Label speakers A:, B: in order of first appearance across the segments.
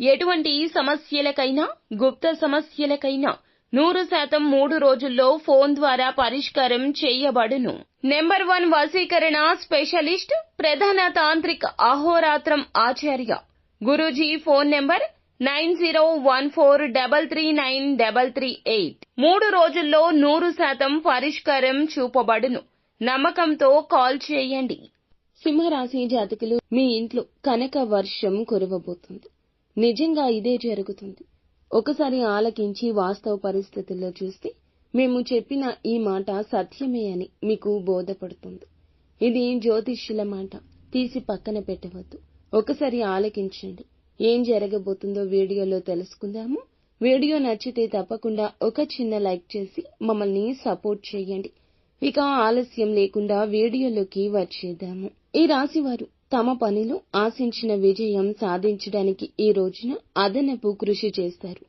A: ఎటువంటి సమస్యలకైనా గుప్త సమస్యలకైనా నూరు శాతం మూడు రోజుల్లో ఫోన్ ద్వారా పరిష్కారం చేయబడును. నెంబర్ వన్ వశీకరణ స్పెషలిస్ట్ ప్రధాన తాంత్రిక అహోరాత్రం ఆచార్య. Guruji phone number nine zero one four double three nine double three eight. మూడు రోజుల్లో నూరు శాతం పరిష్కారం చూపబడును. నమ్మకంతో కాల్ చేయండి.
B: సింహరాశి జాతకులు మీ ఇంట్లో కనక వర్షం కురవబోతుంది. నిజంగా ఇదే జరుగుతుంది. ఒకసారి ఆలకించి వాస్తవ పరిస్థితుల్లో చూస్తే మేము చెప్పిన ఈ మాట సత్యమే అని మీకు బోధపడుతుంది. ఇది జ్యోతిష్యుల మాట. తీసి పక్కన పెట్టవద్దు. ఒకసారి ఆలకించండి. ఏం జరగబోతుందో వీడియోలో తెలుసుకుందాము. వీడియో నచ్చితే తప్పకుండా ఒక చిన్న లైక్ చేసి మమ్మల్ని సపోర్ట్ చేయండి. ఇక ఆలస్యం లేకుండా వీడియోలోకి వచ్చేద్దాము. ఈ రాశివారు తమ పనిలో ఆశించిన విజయం సాధించడానికి ఈ రోజున అదనపు కృషి చేస్తారు.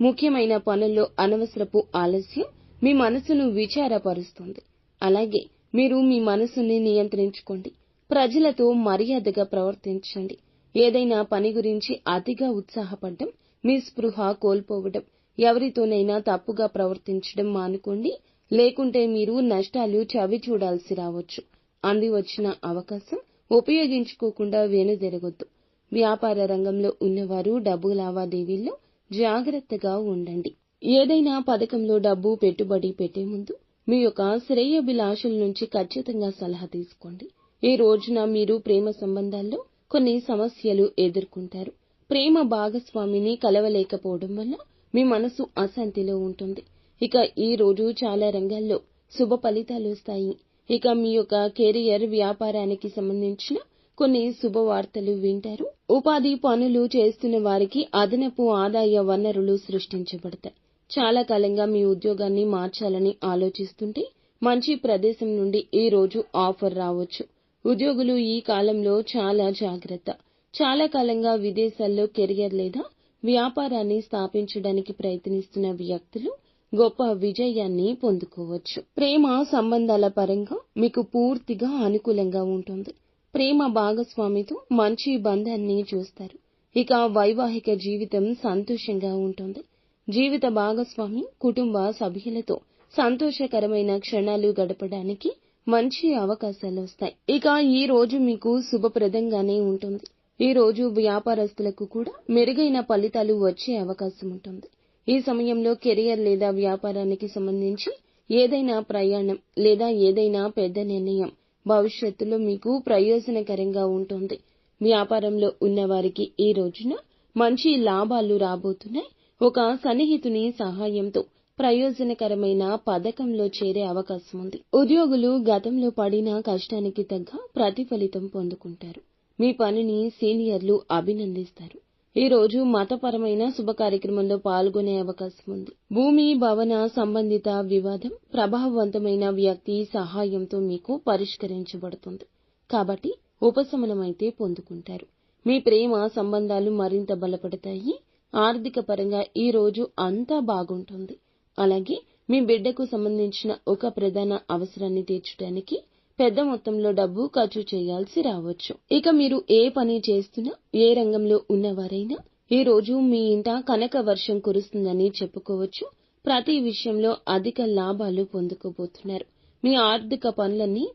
B: ముఖ్యమైన పనుల్లో అనవసరపు ఆలస్యం మీ మనసును విచారపరుస్తుంది. అలాగే మీరు మీ మనసుని నియంత్రించుకోండి. ప్రజలతో మర్యాదగా ప్రవర్తించండి. ఏదైనా పని గురించి అతిగా ఉత్సాహపడడం మీ స్పృహ కోల్పోవడం ఎవరితోనైనా తప్పుగా ప్రవర్తించడం మానుకోండి. లేకుంటే మీరు నష్టాలు చవి చూడాల్సి రావచ్చు. అంది వచ్చిన అవకాశం ఉపయోగించుకోకుండా వెనుదిరగొద్దు వ్యాపార రంగంలో ఉన్నవారు డబ్బు లావాదేవీల్లో జాగ్రత్తగా ఉండండి. ఏదైనా పథకంలో డబ్బు పెట్టుబడి పెట్టే ముందు మీ యొక్క శ్రేయోభిలాషుల నుంచి ఖచ్చితంగా సలహా తీసుకోండి. ఈ రోజున మీరు ప్రేమ సంబంధాల్లో కొన్ని సమస్యలు ఎదుర్కొంటారు. ప్రేమ భాగస్వామిని కలవలేకపోవడం వల్ల మీ మనసు అశాంతిలో ఉంటుంది. ఇక ఈ రోజు చాలా రంగాల్లో శుభ ఫలితాలు వస్తాయి. ఇక మీ యొక్క కెరియర్ వ్యాపారానికి సంబంధించిన కొన్ని శుభవార్తలు వింటారు. ఉపాధి పనులు చేస్తున్న వారికి అదనపు ఆదాయ వనరులు సృష్టించబడతాయి. చాలా కాలంగా మీ ఉద్యోగాన్ని మార్చాలని ఆలోచిస్తుంటే మంచి ప్రదేశం నుండి ఈ రోజు ఆఫర్ రావచ్చు. ఉద్యోగులు ఈ కాలంలో చాలా జాగ్రత్త. చాలా కాలంగా విదేశాల్లో కెరియర్ లేదా వ్యాపారాన్ని స్థాపించడానికి ప్రయత్నిస్తున్న వ్యక్తులు గొప్ప విజయాన్ని పొందుకోవచ్చు. ప్రేమ సంబంధాల పరంగా మీకు పూర్తిగా అనుకూలంగా ఉంటుంది. ప్రేమ భాగస్వామితో మంచి బంధాన్ని చూస్తారు. ఇక వైవాహిక జీవితం సంతోషంగా ఉంటుంది. జీవిత భాగస్వామి కుటుంబ సభ్యులతో సంతోషకరమైన క్షణాలు గడపడానికి మంచి అవకాశాలు వస్తాయి. ఇక ఈ రోజు మీకు శుభప్రదంగానే ఉంటుంది. ఈ రోజు వ్యాపారస్తులకు కూడా మెరుగైన ఫలితాలు వచ్చే అవకాశం ఉంటుంది. ఈ సమయంలో కెరియర్ లేదా వ్యాపారానికి సంబంధించి ఏదైనా ప్రయాణం లేదా ఏదైనా పెద్ద నిర్ణయం భవిష్యత్తులో మీకు ప్రయోజనకరంగా ఉంటుంది. వ్యాపారంలో ఉన్నవారికి ఈ రోజున మంచి లాభాలు రాబోతున్నాయి. ఒక సన్నిహితుని సహాయంతో ప్రయోజనకరమైన పథకంలో చేరే అవకాశం ఉంది. ఉద్యోగులు గతంలో పడిన కష్టానికి తగ్గ ప్రతిఫలితం పొందుకుంటారు. మీ పనిని సీనియర్లు అభినందిస్తారు. ఈ రోజు మతపరమైన శుభ కార్యక్రమంలో పాల్గొనే అవకాశం ఉంది. భూమి భవన సంబంధిత వివాదం ప్రభావవంతమైన వ్యక్తి సహాయంతో మీకు పరిష్కరించబడుతుంది. కాబట్టి ఉపశమనమైతే పొందుకుంటారు. మీ ప్రేమ సంబంధాలు మరింత బలపడతాయి. ఆర్థిక పరంగా ఈ రోజు అంతా బాగుంటుంది. అలాగే మీ బిడ్డకు సంబంధించిన ఒక ప్రధాన అవసరాన్ని తీర్చడానికి పెద్ద మొత్తంలో డబ్బు ఖర్చు చేయాల్సి రావచ్చు. ఇక మీరు ఏ పని చేస్తున్నా ఏ రంగంలో ఉన్నవారైనా ఈ రోజు మీ ఇంట కనక వర్షం కురుస్తుందని చెప్పుకోవచ్చు. ప్రతి విషయంలో అధిక లాభాలు పొందుకోబోతున్నారు. మీ ఆర్థిక పనులన్నీ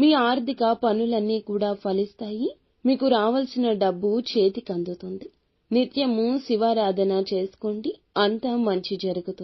B: మీ ఆర్థిక పనులన్నీ కూడా ఫలిస్తాయి. మీకు రావాల్సిన డబ్బు చేతికి అందుతుంది. నిత్యము శివారాధన చేసుకోండి. అంతా మంచి జరుగుతుంది.